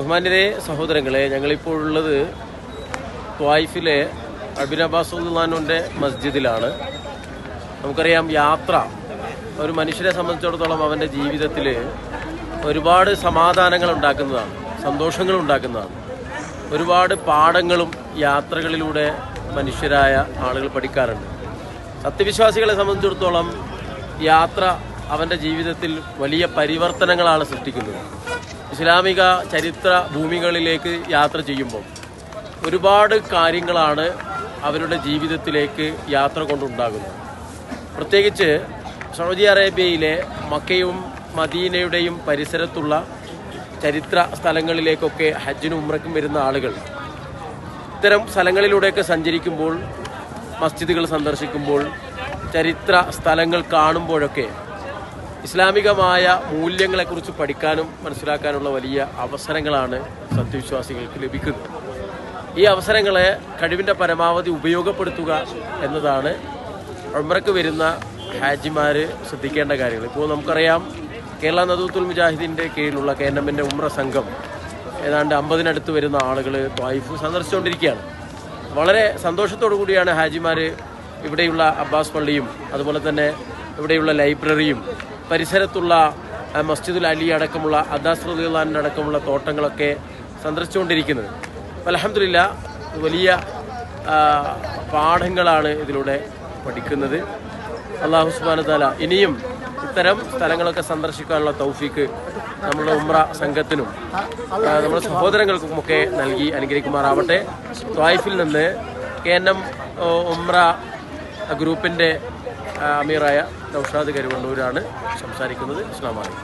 ബഹുമാന്യരെ സഹോദരങ്ങളെ ഞങ്ങളിപ്പോൾ ഉള്ളത് ത്വായിഫിലെ അബിൻ മസ്ജിദിലാണ്. നമുക്കറിയാം യാത്ര ഒരു മനുഷ്യനെ സംബന്ധിച്ചിടത്തോളം അവന്റെ ജീവിതത്തിൽ ഒരുപാട് സമാധാനങ്ങൾ ഉണ്ടാക്കുന്നതാണ് സന്തോഷങ്ങൾ ഉണ്ടാക്കുന്നതാണ്. ഒരുപാട് പാഠങ്ങളും യാത്രകളിലൂടെ മനുഷ്യരായ ആളുകൾ പഠിക്കാറുണ്ട്. സത്യവിശ്വാസികളെ സംബന്ധിച്ചിടത്തോളം യാത്ര അവന്റെ ജീവിതത്തിൽ വലിയ പരിവർത്തനങ്ങളാണ് സൃഷ്ടിക്കുന്നത്. ഇസ്ലാമിക ചരിത്ര ഭൂമികളിലേക്ക് യാത്ര ചെയ്യുമ്പോൾ ഒരുപാട് കാര്യങ്ങളാണ് അവരുടെ ജീവിതത്തിലേക്ക് യാത്ര കൊണ്ടുണ്ടാകുന്നത്. പ്രത്യേകിച്ച് സൗദി അറേബ്യയിലെ മക്കയും മദീനയുടെയും പരിസരത്തുള്ള ചരിത്ര സ്ഥലങ്ങളിലേക്കൊക്കെ ഹജ്ജിനും ഉമ്രക്കും വരുന്ന ആളുകൾ ഇത്തരം സ്ഥലങ്ങളിലൂടെയൊക്കെ സഞ്ചരിക്കുമ്പോൾ മസ്ജിദുകൾ സന്ദർശിക്കുമ്പോൾ ചരിത്ര സ്ഥലങ്ങൾ കാണുമ്പോഴൊക്കെ ഇസ്ലാമികമായ മൂല്യങ്ങളെക്കുറിച്ച് പഠിക്കാനും മനസ്സിലാക്കാനുള്ള വലിയ അവസരങ്ങളാണ് സത്യവിശ്വാസികൾക്ക് ലഭിക്കുന്നത്. ഈ അവസരങ്ങളെ കഴിവിന്റെ പരമാവധി ഉപയോഗപ്പെടുത്തുക എന്നതാണ് ഉമ്രക്ക് വരുന്ന ഹാജിമാർ ശ്രദ്ധിക്കേണ്ട കാര്യങ്ങൾ. ഇപ്പോൾ നമുക്കറിയാം കേരള നദൂത്തുൽ മുജാഹിദിന്റെ കീഴിലുള്ള കെ എൻ എമ്മിന്റെ ഉമ്ര സംഘം ഏതാണ്ട് അമ്പതിനടുത്ത് വരുന്ന ആളുകൾ വൈഫ് സന്ദർശിച്ചുകൊണ്ടിരിക്കുകയാണ്. വളരെ സന്തോഷത്തോടു കൂടിയാണ് ഹാജിമാർ ഇവിടെയുള്ള അബ്ബാസ് പള്ളിയും അതുപോലെ തന്നെ ഇവിടെയുള്ള ലൈബ്രറിയും പരിസരത്തുള്ള മസ്ജിദുൽ അലി അടക്കമുള്ള അദാസ് റദിയുള്ളാന്റെ അടക്കമുള്ള തോട്ടങ്ങളൊക്കെ സന്ദർശിച്ചുകൊണ്ടിരിക്കുന്നത്. അലഹമില്ല വലിയ പാഠങ്ങളാണ് ഇതിലൂടെ പഠിക്കുന്നത്. അള്ളാഹു സുബാന താല ഇനിയും ഇത്തരം സ്ഥലങ്ങളൊക്കെ സന്ദർശിക്കാനുള്ള തൗഫീക്ക് നമ്മുടെ ഉമ്ര സംഘത്തിനും നമ്മുടെ സഹോദരങ്ങൾക്കുമൊക്കെ നൽകി അനുഗ്രഹിക്കുമാറാവട്ടെ. ത്വായിഫിൽ നിന്ന് കെ എൻ എം ഉമ്ര ഗ്രൂപ്പിന്റെ അമീറായ നൌഷാദ് കരുവണ്ണൂരാണ് സംസാരിക്കുന്നത്. ഇസ്ലാമാണ്